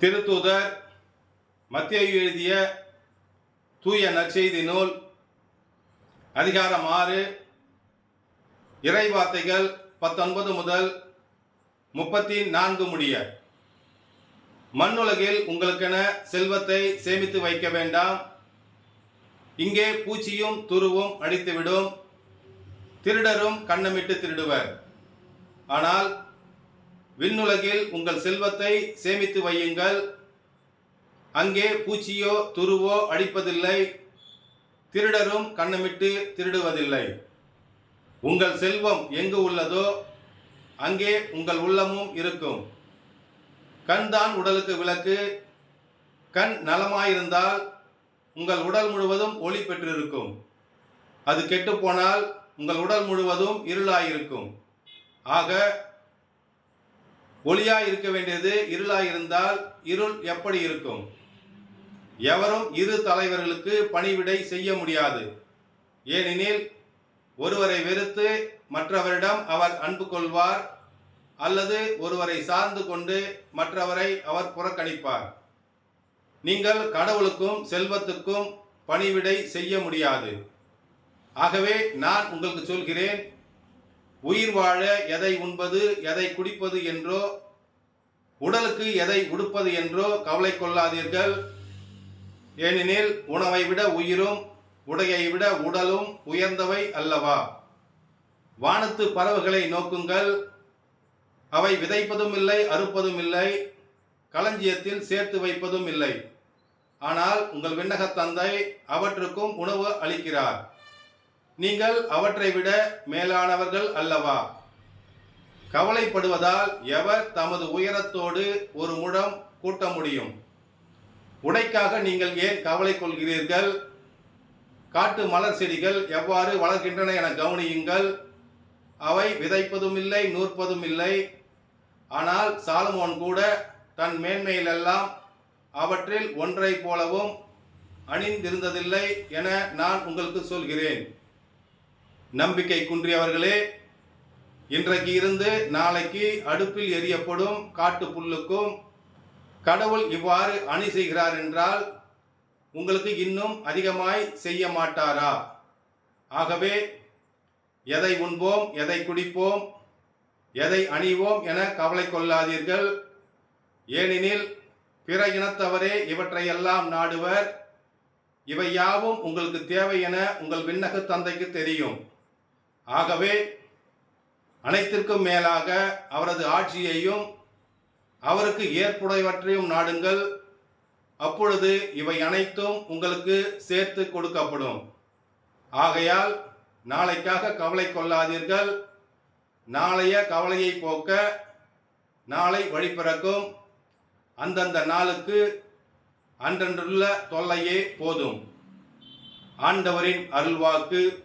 திருத்தூதர் மத்திய எழுதிய தூய நற்செய்தி நூல் அதிகாரம் ஆறு இறைவார்த்தைகள் பத்தொன்பது முதல் முப்பத்தி நான்கு முடிய. மண்ணுலகில் உங்களுக்கென செல்வத்தை சேமித்து வைக்க வேண்டாம். இங்கே பூச்சியும் துருவும் அடித்துவிடும். திருடரும் கண்ணமிட்டு திருடுவர். ஆனால் விண்ணுலகில் உங்கள் செல்வத்தை சேமித்து வையுங்கள். அங்கே பூச்சியோ துருவோ அடிப்பதில்லை. திருடரும் கண்ணமிட்டு திருடுவதில்லை. உங்கள் செல்வம் எங்கு உள்ளதோ அங்கே உங்கள் உள்ளமும் இருக்கும். கண் தான் உடலுக்கு விளக்கு. கண் நலமாயிருந்தால் உங்கள் உடல் முழுவதும் ஒளி பெற்றிருக்கும். அது கெட்டுப்போனால் உங்கள் உடல் முழுவதும் இருளாயிருக்கும். ஆக ஒளியாய் இருக்க வேண்டியது இருளாயிருந்தால் இருள் எப்படி இருக்கும்? எவரும் இரு தலைவர்களுக்கு பணிவிடை செய்ய முடியாது. ஏனெனில் ஒருவரை வெறுத்து மற்றவரிடம் அவர் அன்பு கொள்வார் அல்லது ஒருவரை சார்ந்து கொண்டு மற்றவரை அவர் புறக்கணிப்பார். நீங்கள் கடவுளுக்கும் செல்வத்துக்கும் பணிவிடை செய்ய முடியாது. ஆகவே நான் உங்களுக்கு சொல்கிறேன் உயிர் வாழ எதை உண்பது எதை குடிப்பது என்றோ உடலுக்கு எதை உடுப்பது என்றோ கவலை கொள்ளாதீர்கள். ஏனெனில் உணவை விட உயிரும் உடையை விட உடலும் உயர்ந்தவை அல்லவா? வானத்து பறவைகளை நோக்குங்கள். அவை விதைப்பதும் இல்லை அறுப்பதும் இல்லை களஞ்சியத்தில் சேர்த்து வைப்பதும் இல்லை. ஆனால் உங்கள் விண்ணகத் தந்தை அவற்றுக்கும் உணவு அளிக்கிறார். நீங்கள் அவற்றை விட மேலானவர்கள் அல்லவா? கவலைப்படுவதால் எவர் தமது உயரத்தோடு ஒரு முழம் கூட்ட முடியும்? உடைக்காக நீங்கள் ஏன் கவலை கொள்கிறீர்கள்? காட்டு மலர் செடிகள் எவ்வாறு வளர்கின்றன என கவனியுங்கள். அவை விதைப்பதும் இல்லை நூற்பதும் இல்லை. ஆனால் சாலமோன் கூட தன் மேன்மையிலெல்லாம் அவற்றில் ஒன்றை போலவும் அணிந்திருந்ததில்லை என நான் உங்களுக்கு சொல்கிறேன். நம்பிக்கை குன்றியவர்களே இன்றைக்கு இருந்து நாளைக்கு அடுப்பில் எரியப்படும் காட்டு புல்லுக்கும் கடவுள் இவ்வாறு அணி செய்கிறார் என்றால் உங்களுக்கு இன்னும் அதிகமாய் செய்ய மாட்டாரா? ஆகவே எதை உண்போம் எதை குடிப்போம் எதை அணிவோம் என கவலை கொள்ளாதீர்கள். ஏனெனில் பிற இனத்தவரே இவற்றையெல்லாம் நாடுவர். இவை யாவும் உங்களுக்கு தேவை என உங்கள் விண்ணக தந்தைக்கு தெரியும். ஆகவே அனைத்திற்கும் மேலாக அவரது ஆட்சியையும் அவருக்கு ஏற்புடையவற்றையும் நாடுங்கள். அப்பொழுது இவை அனைத்தும் உங்களுக்கு சேர்த்து கொடுக்கப்படும். ஆகையால் நாளைக்காக கவலை கொள்ளாதீர்கள். நாளைய கவலையை போக்க நாளை வழிபிறக்கும் அந்தந்த நாளுக்கு அன்றன்றுள்ள தொல்லையே போதும். ஆண்டவரின் அருள்வாக்கு